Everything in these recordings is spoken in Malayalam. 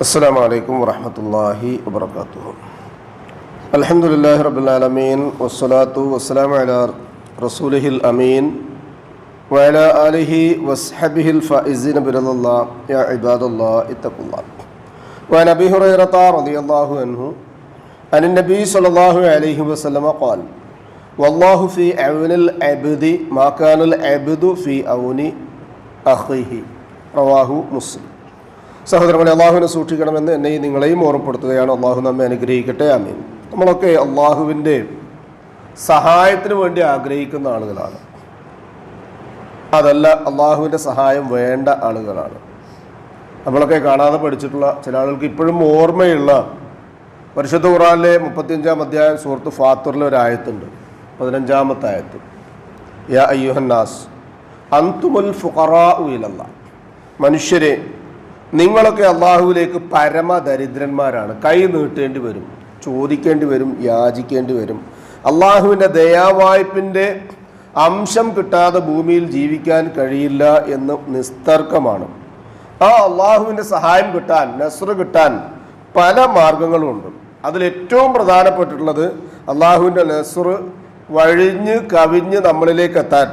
السلام عليكم ورحمة الله وبركاته الحمد لله رب العالمين والصلاة والسلام على رسوله الأمين وعلى آله وصحبه الفائزين برضا الله يا عباد الله اتقوا الله وعن أبي هريرة رضي الله عنه عن النبي صلى الله عليه وسلم قال والله في عون العبد ما كان العبد في عون أخيه رواه مسلم സഹോദരങ്ങളെ അള്ളാഹുവിനെ സൂക്ഷിക്കണമെന്ന് എന്നെയും നിങ്ങളെയും ഓർമ്മപ്പെടുത്തുകയാണ്. അള്ളാഹു നമ്മെ അനുഗ്രഹിക്കട്ടെ. അമീൻ നമ്മളൊക്കെ അള്ളാഹുവിന്റെ സഹായത്തിന് വേണ്ടി ആഗ്രഹിക്കുന്ന ആളുകളാണ്. അതല്ല അള്ളാഹുവിന്റെ സഹായം വേണ്ട ആളുകളാണ്. നമ്മളൊക്കെ കാണാതെ പഠിച്ചിട്ടുള്ള ചില ആളുകൾക്ക് ഇപ്പോഴും ഓർമ്മയുള്ള പരിശുദ്ധ ഖുറാനിലെ മുപ്പത്തിയഞ്ചാം അധ്യായം സുഹൃത്ത് ഫാത്തറിലെ ഒരു ആയത്തുണ്ട്. പതിനഞ്ചാമത്തെ ആയത്ത് യാ അയ്യുഹന്നാസ് അന്തുമുൽ ഫുഖറ ഉയിലല്ല മനുഷ്യരെ നിങ്ങളൊക്കെ അള്ളാഹുവിലേക്ക് പരമദരിദ്രന്മാരാണ്. കൈ നീട്ടേണ്ടി വരും ചോദിക്കേണ്ടി വരും യാചിക്കേണ്ടി വരും. അള്ളാഹുവിന്റെ ദയാവായ്പിന്റെ അംശം കിട്ടാതെ ഭൂമിയിൽ ജീവിക്കാൻ കഴിയില്ല എന്ന് നിസ്തർക്കമാണ്. ആ അള്ളാഹുവിന്റെ സഹായം കിട്ടാൻ നസ്ർ കിട്ടാൻ പല മാർഗങ്ങളുമുണ്ട് അതിലേറ്റവും പ്രധാനപ്പെട്ടിട്ടുള്ളത് അള്ളാഹുവിന്റെ നസ്ർ വഴിഞ്ഞ് കവിഞ്ഞ് നമ്മളിലേക്ക് എത്താൻ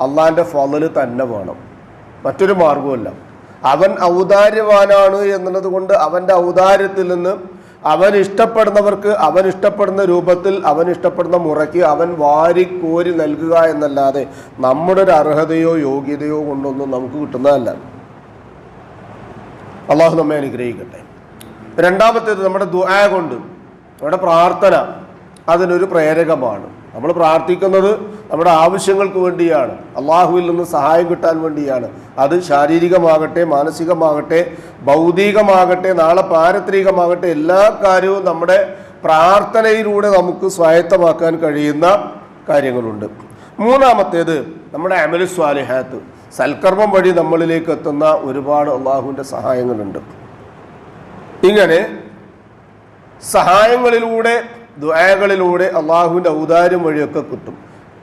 അള്ളാഹിന്റെ ഫലൽ തന്നെ വേണം. മറ്റൊരു മാർഗവുമല്ല അവൻ ഔദാര്യവാനാണ് എന്നുള്ളത് കൊണ്ട് അവന്റെ ഔദാര്യത്തിൽ നിന്ന് അവൻ ഇഷ്ടപ്പെടുന്നവർക്ക് അവൻ ഇഷ്ടപ്പെടുന്ന രൂപത്തിൽ അവൻ ഇഷ്ടപ്പെടുന്ന മുറയ്ക്ക് അവൻ വാരിക്കോരി നൽകുക എന്നല്ലാതെ നമ്മുടെ ഒരു അർഹതയോ യോഗ്യതയോ കൊണ്ടൊന്നും നമുക്ക് കിട്ടുന്നതല്ല. അള്ളാഹു നമ്മെ അനുഗ്രഹിക്കട്ടെ. രണ്ടാമത്തേത് നമ്മുടെ ദുആ കൊണ്ട് നമ്മുടെ പ്രാർത്ഥന. അതിനൊരു പ്രേരകമാണ്. നമ്മൾ പ്രാർത്ഥിക്കുന്നത് നമ്മുടെ ആവശ്യങ്ങൾക്ക് വേണ്ടിയാണ്. അള്ളാഹുവിൽ നിന്ന് സഹായം കിട്ടാൻ വേണ്ടിയാണ്. അത് ശാരീരികമാകട്ടെ മാനസികമാകട്ടെ ഭൗതികമാകട്ടെ നാളെ പാരത്രികമാകട്ടെ എല്ലാ കാര്യവും നമ്മുടെ പ്രാർത്ഥനയിലൂടെ നമുക്ക് സ്വായത്തമാക്കാൻ കഴിയുന്ന കാര്യങ്ങളുണ്ട്. മൂന്നാമത്തേത് നമ്മുടെ അമലു സ്വാലിഹാത്ത്. സൽക്കർമ്മം വഴി നമ്മളിലേക്ക് എത്തുന്ന ഒരുപാട് അള്ളാഹുവിന്റെ സഹായങ്ങളുണ്ട്. ഇങ്ങനെ സഹായങ്ങളിലൂടെ ദുആകളിലൂടെ അള്ളാഹുവിന്റെ ഔദാര്യം വഴിയൊക്കെ കിട്ടും.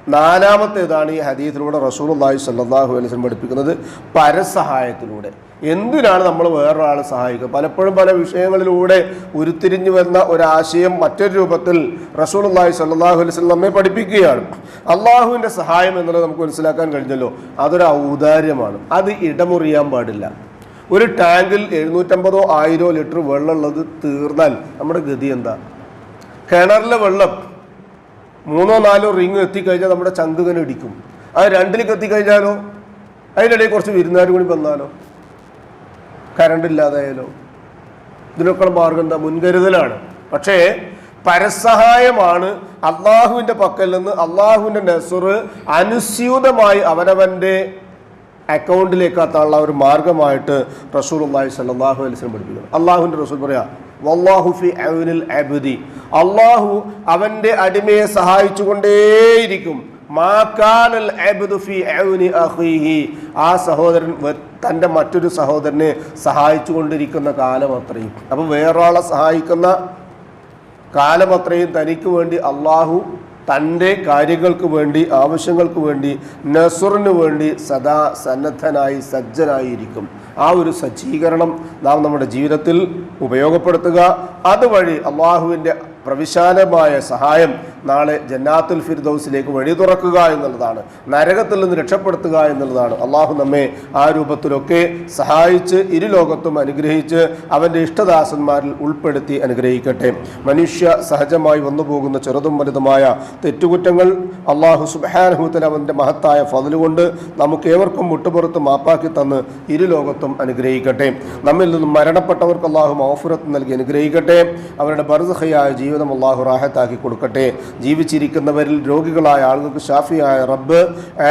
നാലാമത്തേതാണ് ഈ ഹദീസിലൂടെ റസൂൽ അള്ളാഹി സല്ലാഹു അലൈസ് പഠിപ്പിക്കുന്നത് പരസഹായത്തിലൂടെ. എന്തിനാണ് നമ്മൾ വേറൊരാളെ സഹായിക്കുക? പലപ്പോഴും പല വിഷയങ്ങളിലൂടെ ഉരുത്തിരിഞ്ഞു വരുന്ന ഒരാശയം മറ്റൊരു രൂപത്തിൽ റസൂൽ അള്ളാഹി സല്ലാഹു അലൈസ് നമ്മെ പഠിപ്പിക്കുകയാണ്. അള്ളാഹുവിന്റെ സഹായം എന്നുള്ളത് നമുക്ക് മനസ്സിലാക്കാൻ കഴിഞ്ഞല്ലോ. അതൊരു ഔദാര്യമാണ്. അത് ഇടമുറിയാൻ പാടില്ല. ഒരു ടാങ്കിൽ എഴുന്നൂറ്റമ്പതോ ആയിരോ ലിറ്റർ വെള്ളമുള്ളത് തീർന്നാൽ നമ്മുടെ ഗതി എന്താ? കിണറിലെ വെള്ളം മൂന്നോ നാലോ റിങ് എത്തിക്കഴിഞ്ഞാൽ നമ്മുടെ ചങ്കുകനെ ഇടിക്കും. അത് രണ്ടിലേക്ക് എത്തിക്കഴിഞ്ഞാലോ? അതിനിടയിൽ കുറച്ച് വിരുന്നുകാർ കൂടി വന്നാലോ? കറണ്ട് ഇല്ലാതായാലോ? ഇതിനൊക്കെ മാർഗം എന്താ? മുൻകരുതലാണ്. പക്ഷേ പരസഹായമാണ് അള്ളാഹുവിന്റെ പക്കൽ നിന്ന് അള്ളാഹുവിന്റെ നെസുറ് അനുസ്യൂതമായി അവനവന്റെ അക്കൗണ്ടിലേക്ക് എത്താനുള്ള ഒരു മാർഗമായിട്ട് റസൂൽ അള്ളാഹി സല്ലാഹു അലിസ്ലം പഠിപ്പിക്കുന്നത് അള്ളാഹുവിന്റെ റസൂൽ പറയാ വല്ലാഹു ഫി അവനിൽ അബുദി. അള്ളാഹു അവന്റെ അടിമയെ സഹായിച്ചുകൊണ്ടേയിരിക്കും. ആ സഹോദരൻ തന്റെ മറ്റൊരു സഹോദരനെ സഹായിച്ചുകൊണ്ടിരിക്കുന്ന കാലം അത്രയും. അപ്പോൾ വേറൊരാളെ സഹായിക്കുന്ന കാലം അത്രയും തനിക്ക് വേണ്ടി അള്ളാഹു തന്റെ കാര്യങ്ങൾക്ക് വേണ്ടി ആവശ്യങ്ങൾക്ക് വേണ്ടി നസുറിന് വേണ്ടി സദാ സന്നദ്ധനായി സജ്ജനായിരിക്കും. ആ ഒരു സജ്ജീകരണം നാം നമ്മുടെ ജീവിതത്തിൽ ഉപയോഗപ്പെടുത്തുക. അതുവഴി അള്ളാഹുവിന്റെ പ്രവിശാലമായ സഹായം നാളെ ജന്നാത്തുൽ ഫിർദൌസിലേക്ക് വഴി തുറക്കുക എന്നുള്ളതാണ്. നരകത്തിൽ നിന്ന് രക്ഷപ്പെടുത്തുക എന്നുള്ളതാണ്. അള്ളാഹു നമ്മെ ആ രൂപത്തിലൊക്കെ സഹായിച്ച് ഇരു ലോകത്തും അനുഗ്രഹിച്ച് അവന്റെ ഇഷ്ടദാസന്മാരിൽ ഉൾപ്പെടുത്തി അനുഗ്രഹിക്കട്ടെ. മനുഷ്യ സഹജമായി വന്നു പോകുന്ന ചെറുതും വലുതുമായ തെറ്റുകുറ്റങ്ങൾ അള്ളാഹു സുബാനഹുത്തൽ അവന്റെ മഹത്തായ ഫതിലുകൊണ്ട് നമുക്ക് ഏവർക്കും മുട്ടുപുറത്ത് മാപ്പാക്കി തന്ന് ഇരു ലോകത്തും അനുഗ്രഹിക്കട്ടെ. നമ്മിൽ നിന്നും മരണപ്പെട്ടവർക്ക് അള്ളാഹു മൗഫുറത്ത് നൽകി അനുഗ്രഹിക്കട്ടെ. അവരുടെ ബർസഹയായ ജീവിതം അള്ളാഹു റാഹത്താക്കി കൊടുക്കട്ടെ. ജീവിച്ചിരിക്കുന്നവരിൽ രോഗികളായ ആളുകൾക്ക് ഷാഫിയായ റബ്ബ്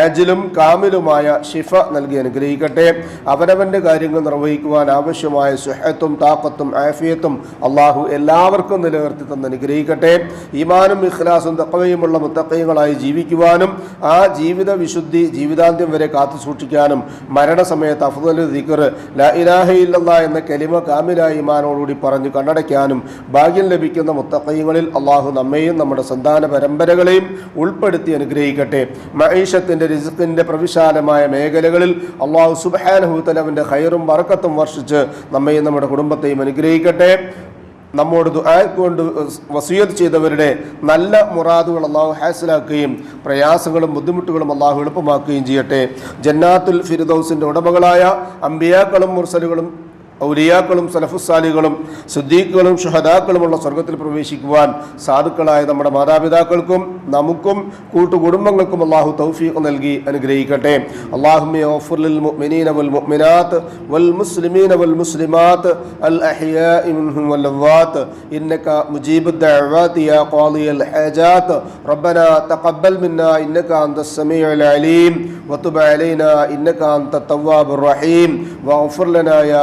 ആജിലും കാമിലുമായ ഷിഫ നൽകി അനുഗ്രഹിക്കട്ടെ. അവനവന്റെ കാര്യങ്ങൾ നിർവഹിക്കുവാൻ ആവശ്യമായ സുഹത്തും താക്കത്തും ആഫിയത്തും അള്ളാഹു എല്ലാവർക്കും നിലനിർത്തി തന്ന് അനുഗ്രഹിക്കട്ടെ. ഈമാനും ഇഖ്ലാസും തക്കവയുമുള്ള മുത്തക്കയങ്ങളായി ജീവിക്കുവാനും ആ ജീവിത വിശുദ്ധി ജീവിതാന്ത്യം വരെ കാത്തു സൂക്ഷിക്കാനും മരണസമയത്ത് അഫ്ദൽ ദിക്കർ ലാ ഇലാഹ ഇല്ലല്ലാ എന്ന കലിമ കാമിലായ ഇമാനോടുകൂടി പറഞ്ഞു കണ്ണടയ്ക്കാനും ഭാഗ്യം ലഭിക്കുന്ന മുത്തക്കയങ്ങളിൽ അള്ളാഹു നമ്മയും നമ്മുടെ സന്താന പരമ്പരകളെയും ഉൾപ്പെടുത്തി അനുഗ്രഹിക്കട്ടെ. മഹീഷത്തിന്റെ റിസ്ക്കിന്റെ പ്രവിശാലമായ മേഖലകളിൽ അള്ളാഹു സുബാനഹുത്തലവന്റെ ഹൈറും വറക്കത്തും വർഷിച്ച് നമ്മയും നമ്മുടെ കുടുംബത്തെയും അനുഗ്രഹിക്കട്ടെ. നമ്മോട് ദുആ കൊണ്ട് ചെയ്തവരുടെ നല്ല മുറാദുകൾ അള്ളാഹു ഹാസിലാക്കുകയും പ്രയാസങ്ങളും ബുദ്ധിമുട്ടുകളും അള്ളാഹു എളുപ്പമാക്കുകയും ചെയ്യട്ടെ. ജന്നാത്തുൽ ഫിരിദൌസിന്റെ ഉടമകളായ അമ്പിയാക്കളും മുർസലുകളും ഔലിയാക്കളും സലഫുസാലികളും സിദ്ദീഖുകളും ഷുഹദാക്കളുമുള്ള സ്വർഗത്തിൽ പ്രവേശിക്കുവാൻ സാധുക്കളായ നമ്മുടെ മാതാപിതാക്കൾക്കും നമുക്കും കൂട്ടുകുടുംബങ്ങൾക്കും അള്ളാഹു തൗഫീഖ് നൽകി അനുഗ്രഹിക്കട്ടെ. അള്ളാഹുമി മുഅ്മിനീന വൽ മുഅ്മിനാത്ത് വൽ മുസ്ലിമീന വൽ മുസ്ലിമാത്ത് അൽ വൽ ഇന്നക യാ അൽ ഹജാത്ത് റബ്ബനാ തഖബ്ബൽ മിന്നാ ഇന്നക അലീം അലൈനാ ഇന്നക റഹീം വഗ്ഫിർ ലനാ യാ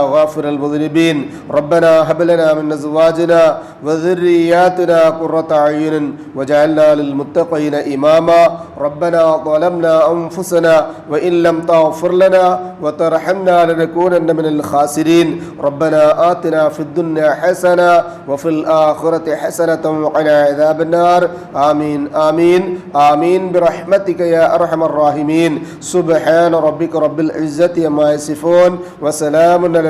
المذنبين. ربنا هب لنا من أزواجنا وذرياتنا قرة أعين وجعلنا للمتقين إماما. ربنا ظلمنا أنفسنا وإن لم تغفر لنا وترحمنا لنكونن من الخاسرين. ربنا آتنا في الدنيا حسنة وفي الآخرة حسنة وقنا عذاب النار. آمين آمين آمين. برحمتك يا أرحم الراحمين. سبحان ربك رب العزة ما يصفون وسلام على